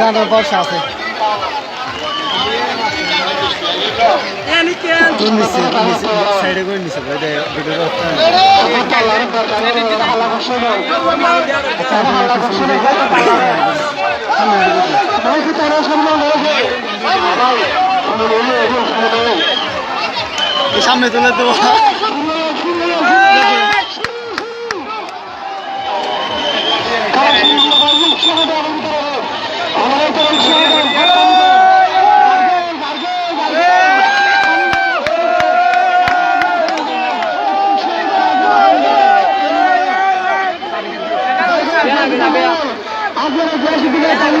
গানের বর্ষা আছে। সাইডে করে নিচে ভাই দেখ ভিডিও করতে আচ্ছা আমি